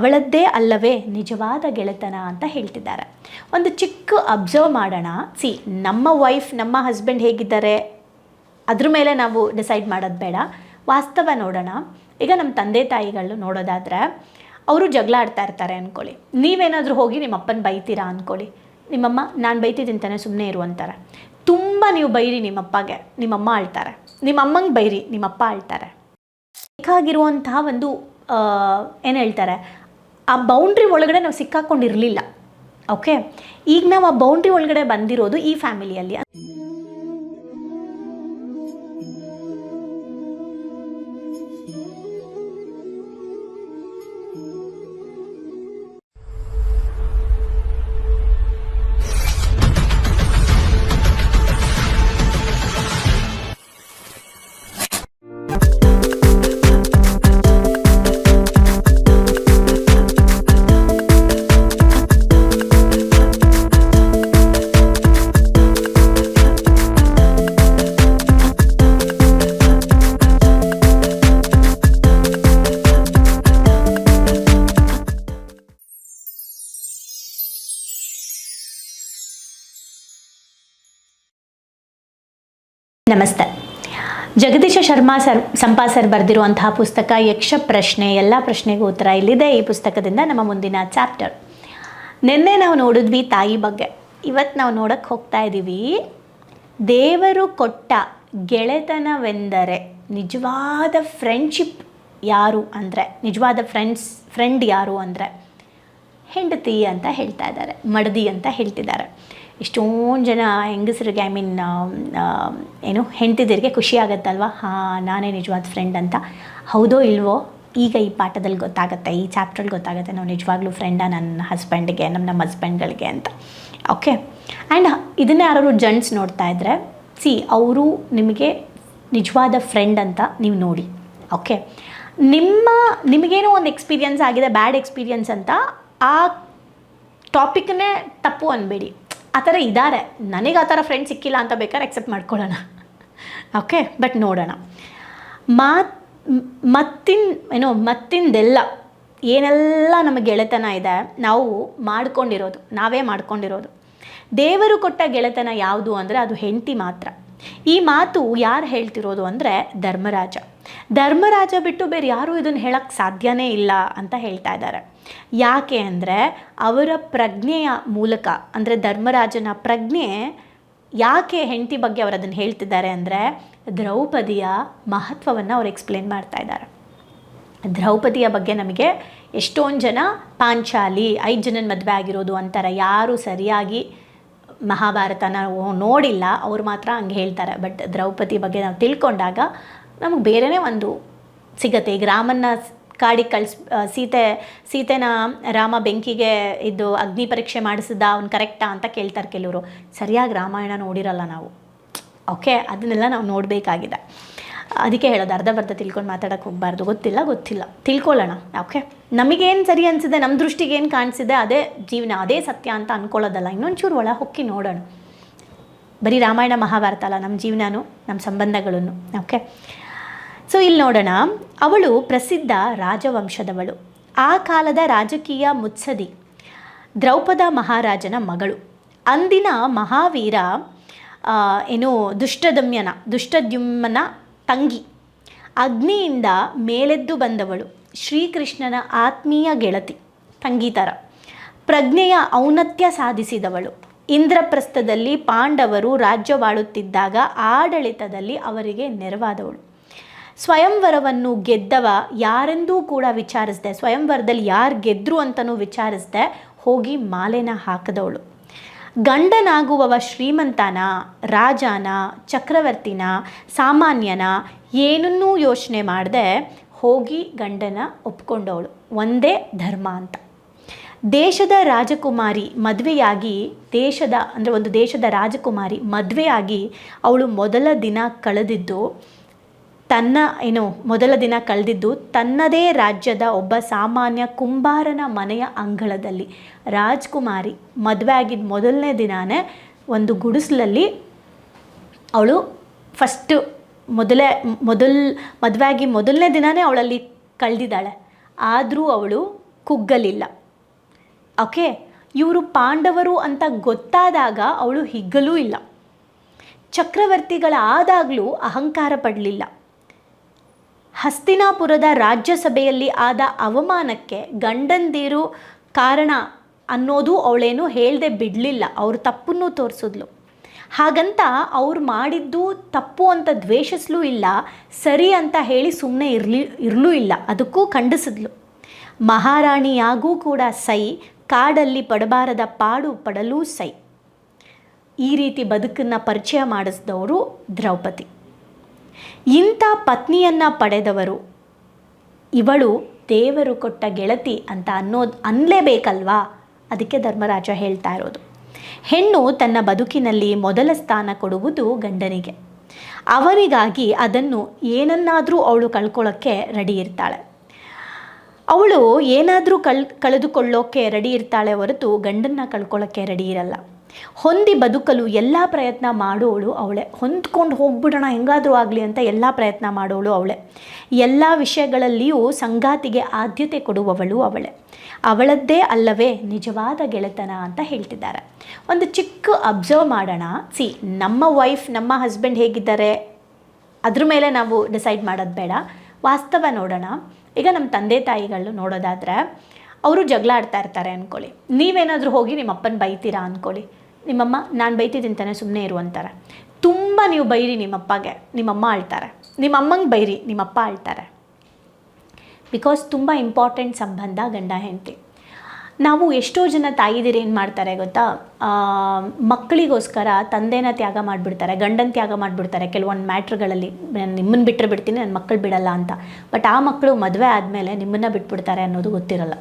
ಅವಳದ್ದೇ ಅಲ್ಲವೇ ನಿಜವಾದ ಗೆಳೆತನ ಅಂತ ಹೇಳ್ತಿದ್ದಾರೆ. ಒಂದು ಚಿಕ್ಕ ಅಬ್ಸರ್ವ್ ಮಾಡೋಣ. ಸಿ ನಮ್ಮ ವೈಫ್ ನಮ್ಮ ಹಸ್ಬೆಂಡ್ ಹೇಗಿದ್ದಾರೆ? ಅದ್ರ ಮೇಲೆ ನಾವು ಡಿಸೈಡ್ ಮಾಡೋದು ಬೇಡ. ವಾಸ್ತವ ನೋಡೋಣ. ಈಗ ನಮ್ಮ ತಂದೆ ತಾಯಿಗಳು ನೋಡೋದಾದರೆ, ಅವರು ಜಗಳ ಆಡ್ತಾ ಇರ್ತಾರೆ ಅಂದ್ಕೊಳ್ಳಿ ನೀವೇನಾದರೂ ಹೋಗಿ ನಿಮ್ಮ ಅಪ್ಪನ ಬೈತೀರಾ ಅಂದ್ಕೊಳ್ಳಿ ನಿಮ್ಮಮ್ಮ, ನಾನು ಬೈತಿದ್ದೀನಿ ತಾನೆ ಸುಮ್ಮನೆ ಇರು ಅಂತಾರೆ. ತುಂಬ ನೀವು ಬೈರಿ ನಿಮ್ಮಪ್ಪಗೆ, ನಿಮ್ಮಮ್ಮ ಆಳ್ತಾರೆ. ನಿಮ್ಮಮ್ಮಂಗೆ ಬೈರಿ, ನಿಮ್ಮಪ್ಪ ಆಳ್ತಾರೆ. ಬೇಕಾಗಿರುವಂತಹ ಒಂದು ಏನು ಹೇಳ್ತಾರೆ? ಆ ಬೌಂಡ್ರಿ ಒಳಗಡೆ ನಾವು ಸಿಕ್ಕಾಕೊಂಡಿರಲಿಲ್ಲ. ಓಕೆ ಈಗ ನಾವು ಆ ಬೌಂಡ್ರಿ ಒಳಗಡೆ ಬಂದಿರೋದು ಈ ಫ್ಯಾಮಿಲಿಯಲ್ಲಿ ಜಗದೀಶ ಶರ್ಮಾ ಸರ್, ಸಂಪಾ ಸರ್ ಬರೆದಿರುವಂತಹ ಪುಸ್ತಕ ಯಕ್ಷ ಪ್ರಶ್ನೆ, ಎಲ್ಲ ಪ್ರಶ್ನೆಗೂ ಉತ್ತರ ಇಲ್ಲಿದೆ ಈ ಪುಸ್ತಕದಿಂದ ನಮ್ಮ ಮುಂದಿನ ಚಾಪ್ಟರ್. ನಿನ್ನೆ ನಾವು ನೋಡಿದ್ವಿ ತಾಯಿ ಬಗ್ಗೆ. ಇವತ್ತು ನಾವು ನೋಡಕ್ಕೆ ಹೋಗ್ತಾ ಇದ್ದೀವಿ ದೇವರು ಕೊಟ್ಟ ಗೆಳೆತನವೆಂದರೆ ನಿಜವಾದ ಫ್ರೆಂಡ್ಶಿಪ್ ಯಾರು ಅಂದರೆ, ನಿಜವಾದ ಫ್ರೆಂಡ್ಸ್ ಫ್ರೆಂಡ್ ಯಾರು ಅಂದರೆ, ಹೆಂಡತಿ ಅಂತ ಹೇಳ್ತಾ ಇದ್ದಾರೆ, ಮಡದಿ ಅಂತ ಹೇಳ್ತಿದ್ದಾರೆ. ಎಷ್ಟೊಂದು ಜನ ಹೆಂಗಸರಿಗೆ ಐ ಮೀನ್ ಏನು, ಹೆಂಡತಿದಿರಿಗೆ ಖುಷಿ ಆಗುತ್ತಲ್ವ? ಹಾಂ, ನಾನೇ ನಿಜವಾದ ಫ್ರೆಂಡ್ ಅಂತ. ಹೌದೋ ಇಲ್ವೋ, ಈಗ ಈ ಪಾಠದಲ್ಲಿ ಗೊತ್ತಾಗುತ್ತೆ, ಈ ಚಾಪ್ಟ್ರಲ್ಲಿ ಗೊತ್ತಾಗುತ್ತೆ ನಾವು ನಿಜವಾಗ್ಲೂ ಫ್ರೆಂಡಾ ನನ್ನ ಹಸ್ಬೆಂಡ್ಗೆ ನಮ್ಮ ನಮ್ಮ ಹಸ್ಬೆಂಡ್ಗಳಿಗೆ ಅಂತ. ಓಕೆ ಆ್ಯಂಡ್ ಇದನ್ನೇ ಯಾರು ಜಂಟ್ಸ್ ನೋಡ್ತಾ ಇದ್ದರೆ ಸಿ ಅವರು ನಿಮಗೆ ನಿಜವಾದ ಫ್ರೆಂಡ್ ಅಂತ ನೀವು ನೋಡಿ. ಓಕೆ ನಿಮ್ಮ, ನಿಮಗೇನೋ ಒಂದು ಎಕ್ಸ್ಪೀರಿಯನ್ಸ್ ಆಗಿದೆ ಬ್ಯಾಡ್ ಎಕ್ಸ್ಪೀರಿಯನ್ಸ್ ಅಂತ, ಆ ಟಾಪಿಕ್ನೇ ತಪ್ಪು ಅನ್ಬೇಡಿ. ಆ ಥರ ಇದ್ದಾರೆ. ನನಗೆ ಆ ಥರ ಫ್ರೆಂಡ್ ಸಿಕ್ಕಿಲ್ಲ ಅಂತ ಬೇಕಾದ್ರೆ ಎಕ್ಸೆಪ್ಟ್ ಮಾಡ್ಕೊಳ್ಳೋಣ. ಓಕೆ ಬಟ್ ನೋಡೋಣ. ಮಾತ್, ಮತ್ತಿನ್, ಏನೋ, ಮತ್ತಿಂದೆಲ್ಲ ಏನೆಲ್ಲ ನಮಗೆ ಗೆಳೆತನ ಇದೆ, ನಾವು ಮಾಡ್ಕೊಂಡಿರೋದು, ನಾವೇ ಮಾಡ್ಕೊಂಡಿರೋದು. ದೇವರು ಕೊಟ್ಟ ಗೆಳೆತನ ಯಾವುದು ಅಂದರೆ ಅದು ಹೆಂಡತಿ ಮಾತ್ರ. ಈ ಮಾತು ಯಾರು ಹೇಳ್ತಿರೋದು ಅಂದರೆ ಧರ್ಮರಾಜ. ಧರ್ಮರಾಜ ಬಿಟ್ಟು ಬೇರೆ ಯಾರೂ ಇದನ್ನು ಹೇಳಕ್ಕೆ ಸಾಧ್ಯನೇ ಇಲ್ಲ ಅಂತ ಹೇಳ್ತಾ ಇದ್ದಾರೆ. ಯಾಕೆ ಅಂದರೆ ಅವರ ಪ್ರಜ್ಞೆಯ ಮೂಲಕ, ಅಂದರೆ ಧರ್ಮರಾಜನ ಪ್ರಜ್ಞೆ ಯಾಕೆ ಹೆಂಡತಿ ಬಗ್ಗೆ ಅವರು ಅದನ್ನು ಹೇಳ್ತಿದ್ದಾರೆ ಅಂದರೆ ದ್ರೌಪದಿಯ ಮಹತ್ವವನ್ನು ಅವ್ರು ಎಕ್ಸ್ಪ್ಲೇನ್ ಮಾಡ್ತಾ ಇದ್ದಾರೆ. ದ್ರೌಪದಿಯ ಬಗ್ಗೆ ನಮಗೆ ಎಷ್ಟೊಂದು ಜನ ಪಾಂಚಾಲಿ, ಐದು ಜನನ ಮದುವೆ ಆಗಿರೋದು ಅಂತಾರೆ. ಯಾರು ಸರಿಯಾಗಿ ಮಹಾಭಾರತನ ನೋಡಿಲ್ಲ, ಅವ್ರು ಮಾತ್ರ ಹಂಗೆ ಹೇಳ್ತಾರೆ. ಬಟ್ ದ್ರೌಪದಿ ಬಗ್ಗೆ ನಾವು ತಿಳ್ಕೊಂಡಾಗ ನಮಗೆ ಬೇರೆಯೇ ಒಂದು ಸಿಗತ್ತೆ. ಈಗ ರಾಮನ್ನ ಕಾಡಿಗೆ ಕಳ್ಸ್ ಸೀತೆ, ಸೀತೆನ ರಾಮ ಬೆಂಕಿಗೆ ಇದು ಅಗ್ನಿ ಪರೀಕ್ಷೆ ಮಾಡಿಸಿದ ಅವ್ನು ಕರೆಕ್ಟಾ ಅಂತ ಕೇಳ್ತಾರೆ ಕೆಲವರು. ಸರಿಯಾಗಿ ರಾಮಾಯಣ ನೋಡಿರಲ್ಲ ನಾವು. ಓಕೆ, ಅದನ್ನೆಲ್ಲ ನಾವು ನೋಡಬೇಕಾಗಿದೆ. ಅದಕ್ಕೆ ಹೇಳೋದು, ಅರ್ಧ ಬರ್ಧ ತಿಳ್ಕೊಂಡು ಮಾತಾಡೋಕ್ಕೆ ಹೋಗಬಾರ್ದು. ಗೊತ್ತಿಲ್ಲ ಗೊತ್ತಿಲ್ಲ. ತಿಳ್ಕೊಳ್ಳೋಣ, ಓಕೆ? ನಮಗೇನು ಸರಿ ಅನಿಸಿದೆ ನಮ್ಮ ದೃಷ್ಟಿಗೆ ಏನು ಕಾಣಿಸಿದೆ, ಅದೇ ಜೀವನ, ಅದೇ ಸತ್ಯ ಅಂತ ಅಂದ್ಕೊಳ್ಳೋದಲ್ಲ ಇನ್ನೊಂಚೂರು ಒಳ ಹೊಕ್ಕಿ ನೋಡೋಣ. ಬರೀ ರಾಮಾಯಣ ಮಹಾಭಾರತ ಅಲ್ಲ ನಮ್ಮ ಜೀವನನೂ ನಮ್ಮ ಸಂಬಂಧಗಳನ್ನು, ಓಕೆ? ಸೊ ಇಲ್ಲಿ ನೋಡೋಣ. ಅವಳು ಪ್ರಸಿದ್ಧ ರಾಜವಂಶದವಳು. ಆ ಕಾಲದ ರಾಜಕೀಯ ಮುತ್ಸದಿ ದ್ರೌಪದ ಮಹಾರಾಜನ ಮಗಳು. ಅಂದಿನ ಮಹಾವೀರ ಏನು ದುಷ್ಟದಮ್ಯನ ದುಷ್ಟದ್ಯುಮ್ನ ತಂಗಿ. ಅಗ್ನಿಯಿಂದ ಮೇಲೆದ್ದು ಬಂದವಳು. ಶ್ರೀಕೃಷ್ಣನ ಆತ್ಮೀಯ ಗೆಳತಿ, ತಂಗಿ ಥರ ಪ್ರಜ್ಞೆಯ ಔನ್ನತ್ಯ ಸಾಧಿಸಿದವಳು. ಇಂದ್ರಪ್ರಸ್ಥದಲ್ಲಿ ಪಾಂಡವರು ರಾಜ್ಯವಾಳುತ್ತಿದ್ದಾಗ ಆಡಳಿತದಲ್ಲಿ ಅವರಿಗೆ ನೆರವಾದವಳು. ಸ್ವಯಂವರವನ್ನು ಗೆದ್ದವ ಯಾರೆಂದೂ ಕೂಡ ವಿಚಾರಿಸ್ದೆ, ಸ್ವಯಂವರದಲ್ಲಿ ಯಾರು ಗೆದ್ದರು ಅಂತಲೂ ವಿಚಾರಿಸ್ದೆ, ಹೋಗಿ ಮಾಲೆನ ಹಾಕಿದವಳು. ಗಂಡನಾಗುವವ ಶ್ರೀಮಂತನ, ರಾಜನ, ಚಕ್ರವರ್ತಿನ, ಸಾಮಾನ್ಯನ ಏನನ್ನೂ ಯೋಚನೆ ಮಾಡದೆ, ಹೋಗಿ ಗಂಡನ ಒಪ್ಕೊಂಡವಳು. ಒಂದೇ ಧರ್ಮ ಅಂತ. ದೇಶದ ರಾಜಕುಮಾರಿ ಮದುವೆಯಾಗಿ, ದೇಶದ, ಅಂದರೆ ಒಂದು ದೇಶದ ರಾಜಕುಮಾರಿ ಮದುವೆಯಾಗಿ ಅವಳು ಮೊದಲ ದಿನ ಕಳೆದಿದ್ದು ತನ್ನ, ಏನು, ಮೊದಲ ದಿನ ಕಳೆದಿದ್ದು ತನ್ನದೇ ರಾಜ್ಯದ ಒಬ್ಬ ಸಾಮಾನ್ಯ ಕುಂಬಾರನ ಮನೆಯ ಅಂಗಳದಲ್ಲಿ. ರಾಜ್ಕುಮಾರಿ ಮದುವೆ ಆಗಿದ್ದ ಮೊದಲನೇ ದಿನಾನೇ ಒಂದು ಗುಡಿಸಲಲ್ಲಿ ಅವಳು ಫಸ್ಟು ಮೊದಲೇ, ಮೊದಲ್, ಮದುವೆ ಆಗಿ ಮೊದಲನೇ ದಿನವೇ ಅವಳಲ್ಲಿ ಕಳೆದಿದ್ದಾಳೆ. ಆದರೂ ಅವಳು ಕುಗ್ಗಲಿಲ್ಲ. ಓಕೆ, ಇವರು ಪಾಂಡವರು ಅಂತ ಗೊತ್ತಾದಾಗ ಅವಳು ಹಿಗ್ಗಲೂ ಇಲ್ಲ. ಚಕ್ರವರ್ತಿಗಳಾದಾಗಲೂ ಅಹಂಕಾರ ಪಡಲಿಲ್ಲ. ಹಸ್ತಿನಾಪುರದ ರಾಜ್ಯಸಭೆಯಲ್ಲಿ ಆದ ಅವಮಾನಕ್ಕೆ ಗಂಡಂದಿರು ಕಾರಣ ಅನ್ನೋದು ಅವಳೇನು ಹೇಳದೆ ಬಿಡಲಿಲ್ಲ. ಅವ್ರ ತಪ್ಪನ್ನು ತೋರಿಸಿದ್ಲು. ಹಾಗಂತ ಅವ್ರು ಮಾಡಿದ್ದು ತಪ್ಪು ಅಂತ ದ್ವೇಷಿಸ್ಲೂ ಇಲ್ಲ, ಸರಿ ಅಂತ ಹೇಳಿ ಸುಮ್ಮನೆ ಇರಲಿ, ಇರಲೂ ಇಲ್ಲ. ಅದಕ್ಕೂ ಖಂಡಿಸಿದ್ಲು. ಮಹಾರಾಣಿಯಾಗೂ ಕೂಡ ಸೈ, ಕಾಡಲ್ಲಿ ಪಡಬಾರದ ಪಾಡು ಪಡಲೂ ಸೈ. ಈ ರೀತಿ ಬದುಕನ್ನು ಪರಿಚಯ ಮಾಡಿಸಿದವರು ದ್ರೌಪದಿ. ಇಂಥ ಪತ್ನಿಯನ್ನು ಪಡೆದವರು. ಇವಳು ದೇವರು ಕೊಟ್ಟ ಗೆಳತಿ ಅಂತ ಅನ್ನೋದು ಅನ್ನಲೇಬೇಕಲ್ವಾ ಅದಕ್ಕೆ ಧರ್ಮರಾಜ ಹೇಳ್ತಾ ಇರೋದು. ಹೆಣ್ಣು ತನ್ನ ಬದುಕಿನಲ್ಲಿ ಮೊದಲ ಸ್ಥಾನ ಕೊಡುವುದು ಗಂಡನಿಗೆ. ಅವರಿಗಾಗಿ ಅದನ್ನು ಏನನ್ನಾದರೂ ಅವಳು ಕಳ್ಕೊಳ್ಳೋಕ್ಕೆ ರೆಡಿ ಇರ್ತಾಳೆ. ಅವಳು ಏನಾದರೂ ಕಳ್, ಕಳೆದುಕೊಳ್ಳೋಕ್ಕೆ ರೆಡಿ ಇರ್ತಾಳೆ ಹೊರತು ಗಂಡನ್ನ ಕಳ್ಕೊಳ್ಳೋಕ್ಕೆ ರೆಡಿ ಇರಲ್ಲ. ಹೊಂದಿ ಬದುಕಲು ಎಲ್ಲ ಪ್ರಯತ್ನ ಮಾಡೋಳು ಅವಳೆ. ಹೊಂದ್ಕೊಂಡು ಹೋಗ್ಬಿಡೋಣ, ಹೆಂಗಾದರೂ ಆಗಲಿ ಅಂತ ಎಲ್ಲ ಪ್ರಯತ್ನ ಮಾಡೋಳು ಅವಳೆ. ಎಲ್ಲ ವಿಷಯಗಳಲ್ಲಿಯೂ ಸಂಗಾತಿಗೆ ಆದ್ಯತೆ ಕೊಡುವವಳು ಅವಳೆ. ಅವಳದ್ದೇ ಅಲ್ಲವೇ ನಿಜವಾದ ಗೆಳೆತನ ಅಂತ ಹೇಳ್ತಿದ್ದಾರೆ. ಒಂದು ಚಿಕ್ಕ ಅಬ್ಸರ್ವ್ ಮಾಡೋಣ. ಸಿ ನಮ್ಮ ವೈಫ್ ನಮ್ಮ ಹಸ್ಬೆಂಡ್ ಹೇಗಿದ್ದಾರೆ? ಅದ್ರ ಮೇಲೆ ನಾವು ಡಿಸೈಡ್ ಮಾಡೋದು ಬೇಡ. ವಾಸ್ತವ ನೋಡೋಣ. ಈಗ ನಮ್ಮ ತಂದೆ ತಾಯಿಗಳು ನೋಡೋದಾದರೆ, ಅವರು ಜಗಳ ಆಡ್ತಾ ಇರ್ತಾರೆ ಅಂದ್ಕೊಳ್ಳಿ ನೀವೇನಾದರೂ ಹೋಗಿ ನಿಮ್ಮ ಅಪ್ಪನ ಬೈತೀರಾ ಅಂದ್ಕೊಳ್ಳಿ ನಿಮ್ಮಮ್ಮ, ನಾನು ಬೈತಿದ್ದೀನಿ ತಾನೆ ಸುಮ್ಮನೆ ಇರು ಅಂತಾರೆ. ತುಂಬ ನೀವು ಬೈರಿ ನಿಮ್ಮಪ್ಪಗೆ, ನಿಮ್ಮಮ್ಮ ಆಳ್ತಾರೆ ನಿಮ್ಮ ಅಮ್ಮಂಗೆ ಬೈರಿ, ನಿಮ್ಮಪ್ಪ ಆಳ್ತಾರೆ ಬಿಕಾಸ್ ತುಂಬ ಇಂಪಾರ್ಟೆಂಟ್ ಸಂಬಂಧ ಗಂಡ, ಹೆಂಡತಿ. ನಾವು ಎಷ್ಟೋ ಜನ ತಾಯಿದಿರು ಏನು ಮಾಡ್ತಾರೆ ಗೊತ್ತಾ? ಮಕ್ಕಳಿಗೋಸ್ಕರ ತಂದೆನ ತ್ಯಾಗ ಮಾಡಿಬಿಡ್ತಾರೆ, ಗಂಡನ ತ್ಯಾಗ ಮಾಡಿಬಿಡ್ತಾರೆ. ಕೆಲವೊಂದು ಮ್ಯಾಟ್ರ್ಗಳಲ್ಲಿ ನಿಮ್ಮನ್ನು ಬಿಟ್ಟರೆ ಬಿಡ್ತೀನಿ ನನ್ನ ಮಕ್ಕಳು ಬಿಡಲ್ಲ ಅಂತ. ಬಟ್ ಆ ಮಕ್ಕಳು ಮದುವೆ ಆದಮೇಲೆ ನಿಮ್ಮನ್ನು ಬಿಟ್ಬಿಡ್ತಾರೆ ಅನ್ನೋದು ಗೊತ್ತಿರಲ್ಲ.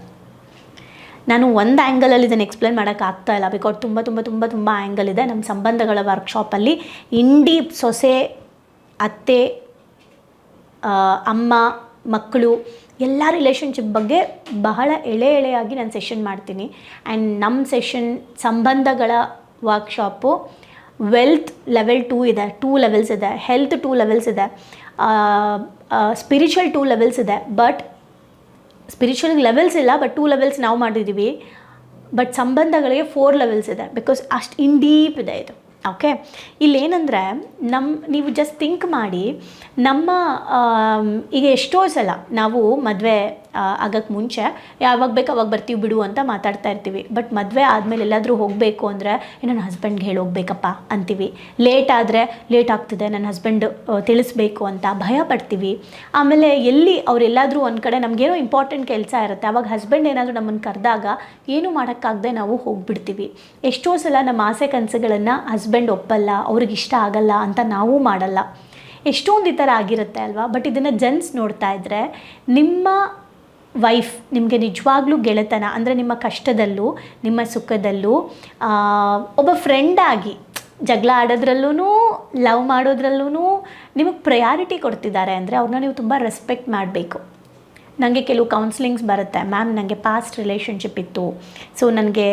ನಾನು ಒಂದು ಆ್ಯಂಗಲಲ್ಲಿ ಇದನ್ನು ಎಕ್ಸ್ಪ್ಲೇನ್ ಮಾಡೋಕ್ಕೆ ಆಗ್ತಾ ಇಲ್ಲ. ಬಿಕಾಸ್ ತುಂಬ ತುಂಬ ತುಂಬ ತುಂಬ ಆ್ಯಂಗಲ್ ಇದೆ ನಮ್ಮ ಸಂಬಂಧಗಳ ವರ್ಕ್ಶಾಪಲ್ಲಿ ಇಂಡಿ ಸೊಸೆ, ಅತ್ತೆ ಅಮ್ಮ, ಮಕ್ಕಳು, ಎಲ್ಲ ರಿಲೇಷನ್ಶಿಪ್ ಬಗ್ಗೆ ಬಹಳ ಎಳೆ ಎಳೆಯಾಗಿ ನಾನು ಸೆಷನ್ ಮಾಡ್ತೀನಿ. ಆ್ಯಂಡ್ ನಮ್ಮ ಸೆಷನ್ ಸಂಬಂಧಗಳ ವರ್ಕ್ಶಾಪು ವೆಲ್ತ್ ಲೆವೆಲ್ ಟೂ ಇದೆ. ಟೂ ಲೆವೆಲ್ಸ್ ಇದೆ. ಹೆಲ್ತ್ ಟೂ ಲೆವೆಲ್ಸ್ ಇದೆ. ಸ್ಪಿರಿಚುವಲ್ ಟೂ ಲೆವೆಲ್ಸ್ ಇದೆ. ಬಟ್ ಸ್ಪಿರಿಚುವಲ್ ಲೆವೆಲ್ಸ್ ಇಲ್ಲ ಬಟ್ ಟೂ ಲೆವೆಲ್ಸ್ ನಾವು ಮಾಡಿದ್ದೀವಿ ಬಟ್ ಸಂಬಂಧಗಳಿಗೆ ಫೋರ್ ಲೆವೆಲ್ಸ್ ಇದೆ ಬಿಕಾಸ್ ಅಷ್ಟು ಇನ್ ಡೀಪ್ ಇದೆ ಇದು. ಓಕೆ ಇಲ್ಲೇನಂದರೆ ನಮ್ಮ ನೀವು ಜಸ್ಟ್ ಥಿಂಕ್ ಮಾಡಿ, ನಮ್ಮ ಈಗ ಎಷ್ಟೋ ಸಲ ನಾವು ಮದುವೆ ಆಗಕ್ಕೆ ಮುಂಚೆ ಯಾವಾಗ ಬೇಕು, ಅವಾಗ ಬರ್ತೀವಿ ಬಿಡು ಅಂತ ಮಾತಾಡ್ತಾ ಇರ್ತೀವಿ. ಬಟ್ ಮದುವೆ ಆದಮೇಲೆ ಎಲ್ಲಾದರೂ ಹೋಗಬೇಕು ಅಂದರೆ ನನ್ನ ಹಸ್ಬೆಂಡ್ಗೆ ಹೇಳಿ ಹೋಗ್ಬೇಕಪ್ಪ ಅಂತೀವಿ. ಲೇಟ್ ಆದರೆ ಲೇಟ್ ಆಗ್ತಿದೆ, ನನ್ನ ಹಸ್ಬೆಂಡ್ ತಿಳಿಸ್ಬೇಕು ಅಂತ ಭಯ ಪಡ್ತೀವಿ. ಆಮೇಲೆ ಎಲ್ಲಿ ಅವರೆಲ್ಲಾದರೂ ಒಂದು ಕಡೆ ನಮಗೇನೋ ಇಂಪಾರ್ಟೆಂಟ್ ಕೆಲಸ ಇರುತ್ತೆ ಆವಾಗ ಹಸ್ಬೆಂಡ್ ಏನಾದರೂ ನಮ್ಮನ್ನು ಕರೆದಾಗ, ಏನು ಮಾಡೋಕ್ಕಾಗದೆ ನಾವು ಹೋಗ್ಬಿಡ್ತೀವಿ. ಎಷ್ಟೋ ಸಲ ನಮ್ಮ ಆಸೆ ಕನಸುಗಳನ್ನು ಹಸ್ಬೆಂಡ್ ಒಪ್ಪಲ್ಲ, ಅವ್ರಿಗೆ ಇಷ್ಟ ಆಗಲ್ಲ ಅಂತ ನಾವು ಮಾಡಲ್ಲ. ಎಷ್ಟೊಂದು ಈ ಥರ ಆಗಿರುತ್ತೆ ಅಲ್ವಾ? ಬಟ್ ಇದನ್ನು ಜೆಂಟ್ಸ್ ನೋಡ್ತಾ ಇದ್ದರೆ ನಿಮ್ಮ ವೈಫ್ ನಿಮಗೆ ನಿಜವಾಗ್ಲೂ ಗೆಳೆತನ, ಅಂದರೆ ನಿಮ್ಮ ಕಷ್ಟದಲ್ಲೂ, ನಿಮ್ಮ ಸುಖದಲ್ಲೂ ಒಬ್ಬ ಫ್ರೆಂಡಾಗಿ ಜಗಳ ಆಡೋದ್ರಲ್ಲೂ ಲವ್ ಮಾಡೋದ್ರಲ್ಲೂ ನಿಮಗೆ ಪ್ರಯಾರಿಟಿ ಕೊಡ್ತಿದ್ದಾರೆ ಅಂದರೆ ಅವ್ರನ್ನ ನೀವು ತುಂಬ ರೆಸ್ಪೆಕ್ಟ್ ಮಾಡಬೇಕು. ನನಗೆ ಕೆಲವು ಕೌನ್ಸಿಲಿಂಗ್ಸ್ ಬರುತ್ತೆ. ಮ್ಯಾಮ್ ನನಗೆ ಪಾಸ್ಟ್ ರಿಲೇಷನ್ಶಿಪ್ ಇತ್ತು. ಸೊ ನನಗೆ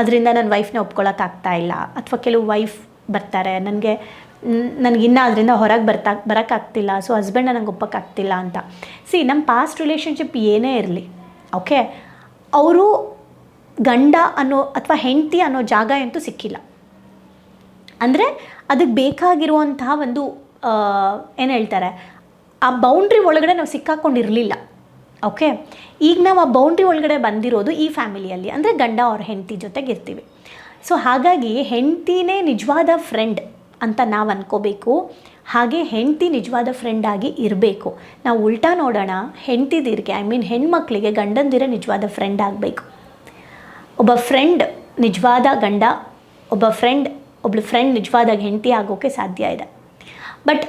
ಅದರಿಂದ ನನ್ನ ವೈಫ್ನ ಒಪ್ಕೊಳ್ಳೋಕ್ಕಾಗ್ತಾ ಇಲ್ಲ. ಅಥವಾ ಕೆಲವು ವೈಫ್ ಬರ್ತಾರೆ. ನನಗೆ ನನಗೆ ಇನ್ನೂ ಅದರಿಂದ ಹೊರಗೆ ಬರ್ತಾ ಬರೋಕ್ಕಾಗ್ತಿಲ್ಲ, ಸೊ ಹಸ್ಬೆಂಡ್ನ ನಂಗೆ ಒಪ್ಪೋಕ್ಕಾಗ್ತಿಲ್ಲ ಅಂತ. ಸಿ ನಮ್ಮ ಪಾಸ್ಟ್ ರಿಲೇಷನ್ಶಿಪ್ ಏನೇ ಇರಲಿ ಓಕೆ ಅವರು ಗಂಡ ಅನ್ನೋ ಅಥವಾ ಹೆಂಡತಿ ಅನ್ನೋ ಜಾಗ ಅಂತೂ ಸಿಕ್ಕಿಲ್ಲ. ಅಂದರೆ ಅದಕ್ಕೆ ಬೇಕಾಗಿರುವಂತಹ ಒಂದು ಏನು ಹೇಳ್ತಾರೆ, ಆ ಬೌಂಡ್ರಿ ಒಳಗಡೆ ನಾವು ಸಿಕ್ಕಾಕೊಂಡಿರಲಿಲ್ಲ ಓಕೆ ಈಗ ನಾವು ಆ ಬೌಂಡ್ರಿ ಒಳಗಡೆ ಬಂದಿರೋದು ಈ ಫ್ಯಾಮಿಲಿಯಲ್ಲಿ ಅಂದರೆ ಗಂಡ ಅವ್ರ ಹೆಂಡತಿ ಜೊತೆಗೆ ಇರ್ತೀವಿ. ಸೊ ಹಾಗಾಗಿ ಹೆಂಡತಿನೇ ನಿಜವಾದ ಫ್ರೆಂಡ್ ಅಂತ ನಾವು ಅನ್ಕೋಬೇಕು. ಹಾಗೆ ಹೆಂಡತಿ ನಿಜವಾದ ಫ್ರೆಂಡ್ ಆಗಿ ಇರಬೇಕು. ನಾವು ಉಲ್ಟಾ ನೋಡೋಣ, ಹೆಂಡ್ತಿದಿರ್ಗೆ ಐ ಮೀನ್ ಹೆಣ್ಮಕ್ಳಿಗೆ ಗಂಡಂದಿರ ನಿಜವಾದ ಫ್ರೆಂಡ್ ಆಗಬೇಕು. ಒಬ್ಬ ಫ್ರೆಂಡ್ ನಿಜವಾದ ಗಂಡ, ಒಬ್ಬ ಫ್ರೆಂಡ್ ಒಬ್ಳು ಫ್ರೆಂಡ್ ನಿಜವಾದ ಹೆಂಡತಿ ಆಗೋಕ್ಕೆ ಸಾಧ್ಯ ಇದೆ. ಬಟ್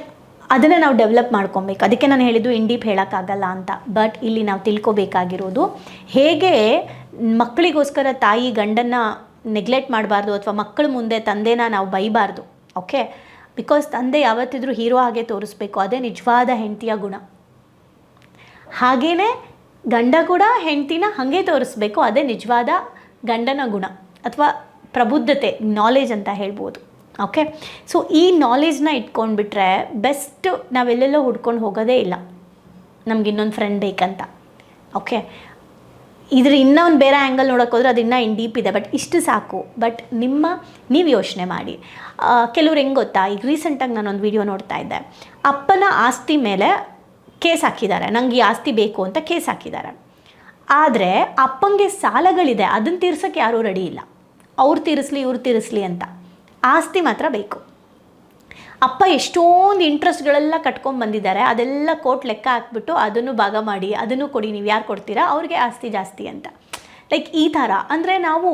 ಅದನ್ನು ನಾವು ಡೆವಲಪ್ ಮಾಡ್ಕೊಬೇಕು. ಅದಕ್ಕೆ ನಾನು ಹೇಳಿದ್ದು ಇಂಡೀಪ್ ಹೇಳೋಕ್ಕಾಗಲ್ಲ ಅಂತ. ಬಟ್ ಇಲ್ಲಿ ನಾವು ತಿಳ್ಕೊಬೇಕಾಗಿರೋದು ಹೇಗೆ ಮಕ್ಕಳಿಗೋಸ್ಕರ ತಾಯಿ ಗಂಡನ್ನು ನೆಗ್ಲೆಕ್ಟ್ ಮಾಡಬಾರ್ದು ಅಥವಾ ಮಕ್ಕಳ ಮುಂದೆ ತಂದೆನ ನಾವು ಬೈಬಾರ್ದು. ಓಕೆ ಬಿಕಾಸ್ ತಂದೆ ಯಾವತ್ತಿದ್ರೂ ಹೀರೋ ಹಾಗೆ ತೋರಿಸ್ಬೇಕು. ಅದೇ ನಿಜವಾದ ಹೆಂಡತಿಯ ಗುಣ. ಹಾಗೇನೆ ಗಂಡ ಕೂಡ ಹೆಂಡ್ತಿನ ಹಾಗೆ ತೋರಿಸ್ಬೇಕು. ಅದೇ ನಿಜವಾದ ಗಂಡನ ಗುಣ. ಅಥವಾ ಪ್ರಬುದ್ಧತೆ ನಾಲೆಜ್ ಅಂತ ಹೇಳ್ಬೋದು. ಓಕೆ ಸೊ ಈ ನಾಲೆಜ್ನ ಇಟ್ಕೊಂಡ್ಬಿಟ್ರೆ ಬೆಸ್ಟ್ ನಾವೆಲ್ಲೆಲ್ಲೋ ಹುಡ್ಕೊಂಡು ಹೋಗೋದೇ ಇಲ್ಲ. ನಮ್ಗೆ ಇನ್ನೊಂದು ಫ್ರೆಂಡ್ ಬೇಕಂತ. ಓಕೆ ಇದ್ರ ಇನ್ನೂ ಒಂದು ಬೇರೆ ಆ್ಯಂಗಲ್ ನೋಡೋಕೆ ಹೋದ್ರೆ ಅದು ಇನ್ನೂ ಇನ್ ಡೀಪ್ ಇದೆ ಬಟ್ ಇಷ್ಟು ಸಾಕು. ಬಟ್ ನಿಮ್ಮ, ನೀವು ಯೋಚನೆ ಮಾಡಿ. ಕೆಲವ್ರು ಹೆಂಗೆ ಗೊತ್ತಾ? ಈಗ ರೀಸೆಂಟಾಗಿ ನಾನೊಂದು ವಿಡಿಯೋ ನೋಡ್ತಾ ಇದ್ದೆ. ಅಪ್ಪನ ಆಸ್ತಿ ಮೇಲೆ ಕೇಸ್ ಹಾಕಿದ್ದಾರೆ. ನಂಗೆ ಈ ಆಸ್ತಿ ಬೇಕು ಅಂತ ಕೇಸ್ ಹಾಕಿದ್ದಾರೆ. ಆದರೆ ಅಪ್ಪಂಗೆ ಸಾಲಗಳಿದೆ. ಅದನ್ನು ತೀರ್ಸೋಕ್ಕೆ ಯಾರೂ ರೆಡಿ ಇಲ್ಲ. ಅವ್ರು ತೀರಿಸ್ಲಿ, ಇವ್ರು ತೀರಿಸ್ಲಿ ಅಂತ. ಆಸ್ತಿ ಮಾತ್ರ ಬೇಕು. ಅಪ್ಪ ಎಷ್ಟೊಂದು ಇಂಟ್ರೆಸ್ಟ್ಗಳೆಲ್ಲ ಕಟ್ಕೊಂಡು ಬಂದಿದ್ದಾರೆ, ಅದೆಲ್ಲ ಕೋಟ್ ಲೆಕ್ಕ ಹಾಕ್ಬಿಟ್ಟು ಅದನ್ನು ಭಾಗ ಮಾಡಿ, ಅದನ್ನು ಕೊಡಿ, ನೀವು ಯಾರು ಕೊಡ್ತೀರಾ? ಅವ್ರಿಗೆ ಆಸ್ತಿ ಜಾಸ್ತಿ ಅಂತ. ಲೈಕ್ ಈ ಥರ. ಅಂದರೆ ನಾವು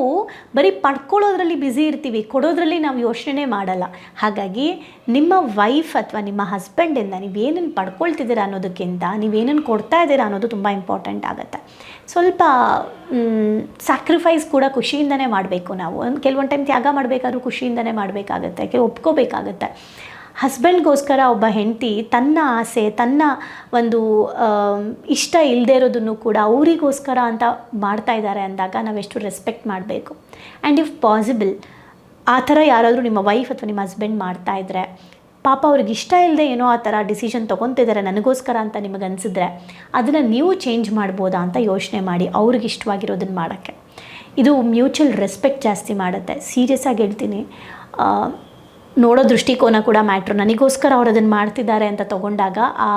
ಬರೀ ಪಡ್ಕೊಳ್ಳೋದ್ರಲ್ಲಿ ಬ್ಯುಸಿ ಇರ್ತೀವಿ, ಕೊಡೋದ್ರಲ್ಲಿ ನಾವು ಯೋಚನೆ ಮಾಡಲ್ಲ. ಹಾಗಾಗಿ ನಿಮ್ಮ ವೈಫ್ ಅಥವಾ ನಿಮ್ಮ ಹಸ್ಬೆಂಡಿಂದ ನೀವೇನನ್ನು ಪಡ್ಕೊಳ್ತಿದ್ದೀರಾ ಅನ್ನೋದಕ್ಕಿಂತ ನೀವೇನನ್ನು ಕೊಡ್ತಾ ಇದ್ದೀರಾ ಅನ್ನೋದು ತುಂಬ ಇಂಪಾರ್ಟೆಂಟ್ ಆಗುತ್ತೆ. ಸ್ವಲ್ಪ ಸ್ಯಾಕ್ರಿಫೈಸ್ ಕೂಡ ಖುಷಿಯಿಂದನೇ ಮಾಡಬೇಕು ನಾವು. ಒಂದು, ಕೆಲವೊಂದು ಟೈಮ್ ತ್ಯಾಗ ಮಾಡಬೇಕಾದ್ರೂ ಖುಷಿಯಿಂದನೇ ಮಾಡಬೇಕಾಗತ್ತೆ, ಕೆಲವು ಒಪ್ಕೋಬೇಕಾಗತ್ತೆ. ಹಸ್ಬೆಂಡ್ಗೋಸ್ಕರ ಒಬ್ಬ ಹೆಂಡತಿ ತನ್ನ ಆಸೆ, ತನ್ನ ಒಂದು ಇಷ್ಟ ಇಲ್ಲದೆ ಇರೋದನ್ನು ಕೂಡ ಅವರಿಗೋಸ್ಕರ ಅಂತ ಮಾಡ್ತಾ ಇದ್ದಾರೆ ಅಂದಾಗ ನಾವೆಷ್ಟು ರೆಸ್ಪೆಕ್ಟ್ ಮಾಡಬೇಕು. ಆ್ಯಂಡ್ ಇಫ್ ಪಾಸಿಬಲ್ ಆ ಥರ ಯಾರಾದರೂ ನಿಮ್ಮ ವೈಫ್ ಅಥವಾ ನಿಮ್ಮ ಹಸ್ಬೆಂಡ್ ಮಾಡ್ತಾ ಇದ್ದರೆ ಪಾಪ ಅವ್ರಿಗೆ ಇಷ್ಟ ಇಲ್ಲದೆ ಏನೋ ಆ ಥರ ಡಿಸಿಷನ್ ತೊಗೊತಿದ್ದಾರೆ ನನಗೋಸ್ಕರ ಅಂತ ನಿಮಗೆ ಅನಿಸಿದ್ರೆ, ಅದನ್ನು ನೀವು ಚೇಂಜ್ ಮಾಡ್ಬೋದಾ ಅಂತ ಯೋಚನೆ ಮಾಡಿ ಅವ್ರಿಗೆ ಇಷ್ಟವಾಗಿರೋದನ್ನು ಮಾಡೋಕ್ಕೆ. ಇದು ಮ್ಯೂಚುವಲ್ ರೆಸ್ಪೆಕ್ಟ್ ಜಾಸ್ತಿ ಮಾಡುತ್ತೆ. ಸೀರಿಯಸ್ ಆಗಿ ಹೇಳ್ತೀನಿ. ನೋಡೋ ದೃಷ್ಟಿಕೋನ ಕೂಡ ಮ್ಯಾಟ್ರು. ನನಗೋಸ್ಕರ ಅವ್ರು ಅದನ್ನು ಮಾಡ್ತಿದ್ದಾರೆ ಅಂತ ತೊಗೊಂಡಾಗ ಆ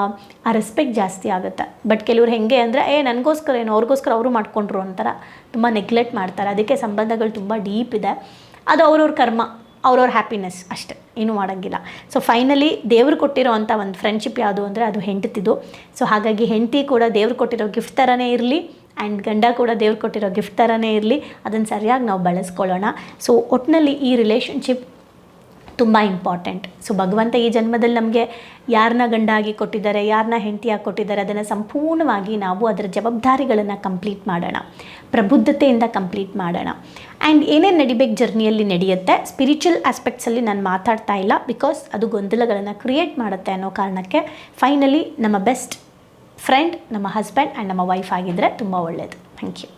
ಆ ರೆಸ್ಪೆಕ್ಟ್ ಜಾಸ್ತಿ ಆಗುತ್ತೆ. ಬಟ್ ಕೆಲವ್ರು ಹೆಂಗೆ ಅಂದರೆ, ಏ, ನನಗೋಸ್ಕರ ಏನು, ಅವ್ರಿಗೋಸ್ಕರ ಅವರು ಮಾಡ್ಕೊಂಡ್ರು ಅಂತಾರೆ. ತುಂಬ ನೆಗ್ಲೆಕ್ಟ್ ಮಾಡ್ತಾರೆ. ಅದಕ್ಕೆ ಸಂಬಂಧಗಳು ತುಂಬ ಡೀಪ್ ಇದೆ. ಅದು ಅವ್ರವ್ರ ಕರ್ಮ, ಅವ್ರವ್ರ ಹ್ಯಾಪಿನೆಸ್ ಅಷ್ಟೆ. ಏನೂ ಮಾಡೋಂಗಿಲ್ಲ. ಸೊ ಫೈನಲಿ ದೇವ್ರು ಕೊಟ್ಟಿರೋ ಅಂಥ ಒಂದು ಫ್ರೆಂಡ್ಶಿಪ್ ಯಾವುದು ಅಂದರೆ, ಅದು ಹೆಂಡತಿದು. ಸೊ ಹಾಗಾಗಿ ಹೆಂಡತಿ ಕೂಡ ದೇವ್ರು ಕೊಟ್ಟಿರೋ ಗಿಫ್ಟ್ ಥರನೇ ಇರಲಿ ಆ್ಯಂಡ್ ಗಂಡ ಕೂಡ ದೇವ್ರು ಕೊಟ್ಟಿರೋ ಗಿಫ್ಟ್ ಥರನೇ ಇರಲಿ. ಅದನ್ನು ಸರಿಯಾಗಿ ನಾವು ಬಳಸ್ಕೊಳ್ಳೋಣ. ಸೊ ಒಟ್ಟಿನಲ್ಲಿ ಈ ರಿಲೇಷನ್ಶಿಪ್ ತುಂಬ ಇಂಪಾರ್ಟೆಂಟ್. ಸೊ ಭಗವಂತ ಈ ಜನ್ಮದಲ್ಲಿ ನಮಗೆ ಯಾರನ್ನ ಗಂಡಾಗಿ ಕೊಟ್ಟಿದ್ದಾರೆ ಯಾರನ್ನ ಹೆಂಡತಿಯಾಗಿ ಕೊಟ್ಟಿದ್ದಾರೆ, ಅದನ್ನು ಸಂಪೂರ್ಣವಾಗಿ ನಾವು ಅದರ ಜವಾಬ್ದಾರಿಗಳನ್ನು ಕಂಪ್ಲೀಟ್ ಮಾಡೋಣ. ಪ್ರಬುದ್ಧತೆಯಿಂದ ಕಂಪ್ಲೀಟ್ ಮಾಡೋಣ. ಆ್ಯಂಡ್ ಏನೇನು ನಡಿಬೇಕು ಜರ್ನಿಯಲ್ಲಿ ನಡೆಯುತ್ತೆ? ಸ್ಪಿರಿಚುವಲ್ ಆಸ್ಪೆಕ್ಟ್ಸಲ್ಲಿ ನಾನು ಮಾತಾಡ್ತಾ ಇಲ್ಲ ಬಿಕಾಸ್ ಅದು ಗೊಂದಲಗಳನ್ನು ಕ್ರಿಯೇಟ್ ಮಾಡುತ್ತೆ ಅನ್ನೋ ಕಾರಣಕ್ಕೆ ಫೈನಲಿ ನಮ್ಮ ಬೆಸ್ಟ್ ಫ್ರೆಂಡ್ ನಮ್ಮ ಹಸ್ಬೆಂಡ್ ಆ್ಯಂಡ್ ನಮ್ಮ ವೈಫ್ ಆಗಿದ್ದರೆ ತುಂಬ ಒಳ್ಳೆಯದು ಥ್ಯಾಂಕ್ ಯು